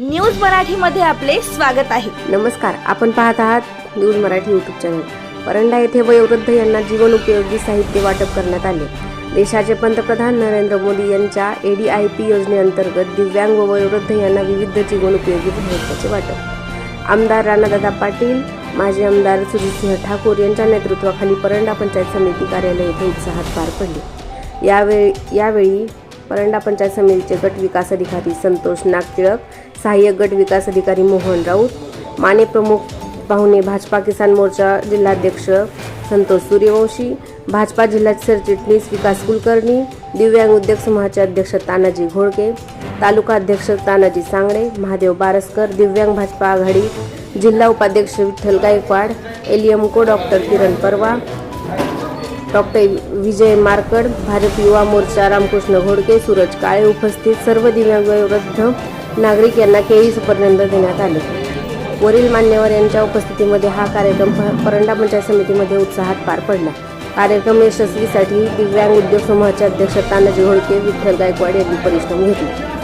News मराठीमध्ये आपले स्वागत आहे. नमस्कार आपण पाहत आहात news Marathi YouTube channel Paranda येथे वयोवृद्ध यांना जीवनोपयोगी साहित्य वाटप करण्यात आले. देशाचे पंतप्रधान नरेंद्र मोदी यांच्या ए डी आय पी योजनेअंतर्गत दिव्यांग व वयोवृद्ध यांना विविध जीवनोपयोगी साहित्याचे वाटप. आमदार राणादादा पाटील माजी आमदार सुजितसिंह ठाकूर यांच्या नेतृत्वाखाली परंडा पंचायत समिती कार्यालय येथे उत्साहात पार पडले. यावेळी यावेळी परंडा पंचायत समितीचे गट विकास अधिकारी संतोष नागटिळक सहाय्यक गट विकास अधिकारी मोहन राऊत माने प्रमुख पाहुणे भाजपा किसान मोर्चा जिल्हाध्यक्ष संतोष सूर्यवंशी भाजपा जिल्हा सरचिटणीस विकास कुलकर्णी दिव्यांग उद्योग समूहाचे अध्यक्ष तानाजी घोळके तालुका अध्यक्ष तानाजी सांगळे महादेव बारसकर दिव्यांग भाजपा आघाडी जिल्हा उपाध्यक्ष विठ्ठल गायकवाड एलियमको डॉक्टर किरण परवा डॉक्टर विजय मारकड भारत युवा मोर्चा रामकृष्ण घोडके सूरज काळे उपस्थित. सर्व दिव्यांगवृद्ध नागरिक यांना केळी सुपर्नंद देण्यात आले. वरील मान्यवर यांच्या उपस्थितीमध्ये हा कार्यक्रम परंडा पंचायत समितीमध्ये उत्साहात पार पडला. कार्यक्रम यशस्वीसाठी दिव्यांग उद्योग समूहाचे अध्यक्ष तानाजी घोडके विठ्ठल गायकवाड यांनी परिश्रम घेतले.